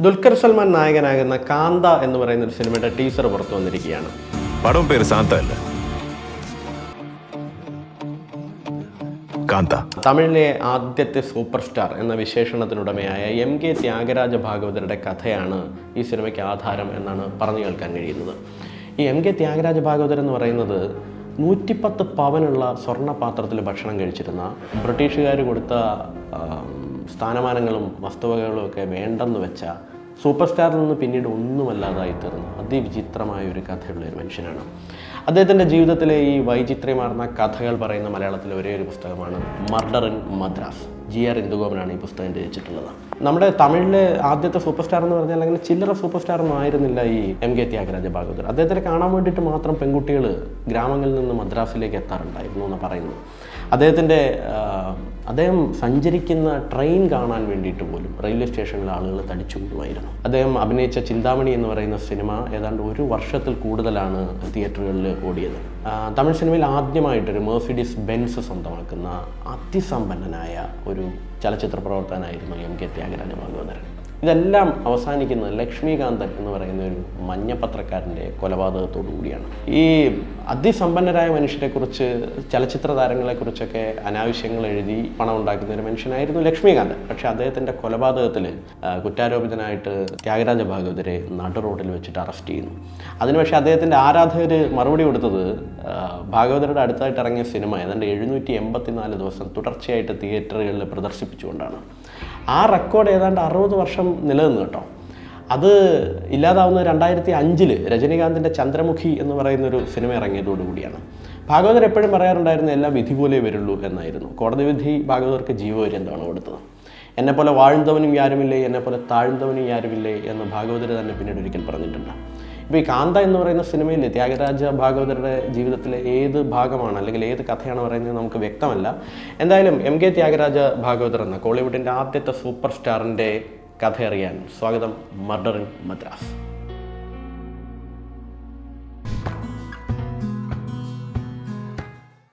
ദുൽഖർ സൽമാൻ നായകനാകുന്ന കാന്ത എന്ന് പറയുന്ന ഒരു സിനിമയുടെ ടീസർ പുറത്തു വന്നിരിക്കുകയാണ്. പടം പേര് സാന്ത അല്ല കാന്ത. തമിഴിലെ ആദ്യത്തെ സൂപ്പർ സ്റ്റാർ എന്ന വിശേഷണത്തിനുടമയായ എം കെ ത്യാഗരാജ ഭാഗവതരുടെ കഥയാണ് ഈ സിനിമയ്ക്ക് ആധാരം എന്നാണ് പറഞ്ഞു കേൾക്കാൻ കഴിയുന്നത്. ഈ എം കെ ത്യാഗരാജ ഭാഗവതർ എന്ന് പറയുന്നത് നൂറ്റിപ്പത്ത് പവനുള്ള സ്വർണ പാത്രത്തിൽ ഭക്ഷണം കഴിച്ചിരുന്ന ബ്രിട്ടീഷുകാർ കൊടുത്ത സ്ഥാനമാനങ്ങളും വസ്തുവകകളും ഒക്കെ വേണ്ടെന്ന് വെച്ച സൂപ്പർ സ്റ്റാറിൽ നിന്ന് പിന്നീട് ഒന്നുമല്ലാതായി തീർന്നു. അതിവിചിത്രമായ ഒരു കഥയുള്ള ഒരു മനുഷ്യനാണ്. അദ്ദേഹത്തിന്റെ ജീവിതത്തിലെ ഈ വൈചിത്ര്യമാർന്ന കഥകൾ പറയുന്ന മലയാളത്തിലെ ഒരേ ഒരു പുസ്തകമാണ് murder in Madras. G R ഇന്ദുഗോപനാണ് ഈ പുസ്തകം രചിച്ചിട്ടുള്ളത് നമ്മുടെ തമിഴിലെ ആദ്യത്തെ സൂപ്പർ സ്റ്റാർ എന്ന് പറഞ്ഞാൽ അങ്ങനെ ചില്ലറ സൂപ്പർ സ്റ്റാർ ഒന്നും ആയിരുന്നില്ല ഈ എം കെ ത്യാഗരാജ ഭാഗവതർ. അദ്ദേഹത്തിനെ കാണാൻ വേണ്ടിയിട്ട് മാത്രം പെൺകുട്ടികൾ ഗ്രാമങ്ങളിൽ നിന്ന് മദ്രാസിലേക്ക് എത്താറുണ്ടായിരുന്നു എന്ന് പറയുന്നു. അദ്ദേഹത്തിന്റെ അദ്ദേഹം സഞ്ചരിക്കുന്ന ട്രെയിൻ കാണാൻ വേണ്ടിയിട്ട് പോലും റെയിൽവേ സ്റ്റേഷനിൽ ആളുകൾ തടിച്ചു കൂടുമായിരുന്നു അദ്ദേഹം അഭിനയിച്ച ചിന്താമണി എന്ന് പറയുന്ന സിനിമ ഏതാണ്ട് ഒരു വർഷത്തിൽ കൂടുതലാണ് തിയേറ്ററുകളിൽ ഓടിയത്. തമിഴ് സിനിമയിൽ ആദ്യമായിട്ടൊരു മേഴ്സിഡീസ് ബെൻസ് സ്വന്തമാക്കുന്ന അതിസമ്പന്നനായ ഒരു ചലച്ചിത്ര പ്രവർത്തകനായിരുന്നു എം കെ ത്യാഗരാജ ഭാഗവതരൻ ഇതെല്ലാം അവസാനിക്കുന്നത് ലക്ഷ്മീകാന്തൻ എന്ന് പറയുന്ന ഒരു മഞ്ഞപത്രക്കാരന്റെ കൊലപാതകത്തോടു കൂടിയാണ്. ഈ അതിസമ്പന്നരായ മനുഷ്യരെക്കുറിച്ച് ചലച്ചിത്ര താരങ്ങളെക്കുറിച്ചൊക്കെ അനാവശ്യങ്ങൾ എഴുതി പണം ഉണ്ടാക്കുന്ന ഒരു മനുഷ്യനായിരുന്നു ലക്ഷ്മീകാന്തൻ. പക്ഷേ അദ്ദേഹത്തിന്റെ കൊലപാതകത്തിൽ കുറ്റാരോപിതനായിട്ട് ത്യാഗരാജ ഭാഗവതരെ നട റോഡിൽ വെച്ചിട്ട് അറസ്റ്റ് ചെയ്യുന്നു. അതിന് പക്ഷേ അദ്ദേഹത്തിന്റെ ആരാധകർ മറുപടി കൊടുത്തത് ഭാഗവതരുടെ അടുത്തായിട്ട് ഇറങ്ങിയ സിനിമ ഏതാണ്ട് എഴുന്നൂറ്റി എൺപത്തിനാല് ദിവസം തുടർച്ചയായിട്ട് തിയേറ്ററുകളിൽ പ്രദർശിപ്പിച്ചുകൊണ്ടാണ്. ആ റെക്കോർഡ് ഏതാണ്ട് അറുപത് വർഷം നിലനിന്നു കേട്ടോ. അത് ഇല്ലാതാവുന്നത് രണ്ടായിരത്തി അഞ്ചിൽ രജനീകാന്തിന്റെ ചന്ദ്രമുഖി എന്ന് പറയുന്ന ഒരു സിനിമ ഇറങ്ങിയതോടുകൂടിയാണ് ഭാഗവതർ എപ്പോഴും പറയാറുണ്ടായിരുന്നു എല്ലാം വിധി പോലെ വരുള്ളൂ എന്നായിരുന്നു. കോടതി വിധി ഭാഗവതർക്ക് ജീവപര്യന്തമാണ് കൊടുത്തത്. എന്നെപ്പോലെ വാഴുന്നവനും യാരുമില്ലേ എന്നെപ്പോലെ താഴ്ന്നവനും യാരുമില്ലേ എന്ന് ഭാഗവതർ തന്നെ പിന്നീട് ഒരിക്കൽ പറഞ്ഞിട്ടുണ്ട്. ഇപ്പോൾ ഈ കാന്ത എന്ന് പറയുന്ന സിനിമയിൽ ത്യാഗരാജ ഭാഗവതരുടെ ജീവിതത്തിലെ ഏത് ഭാഗമാണ് അല്ലെങ്കിൽ ഏത് കഥയാണ് പറയുന്നത് നമുക്ക് വ്യക്തമല്ല. എന്തായാലും എം കെ ത്യാഗരാജ ഭാഗവതർ എന്ന കോളിവുഡിന്റെ ആദ്യത്തെ സൂപ്പർ സ്റ്റാറിന്റെ കഥ അറിയാൻ സ്വാഗതം മർഡർ ഇൻ മദ്രാസ്.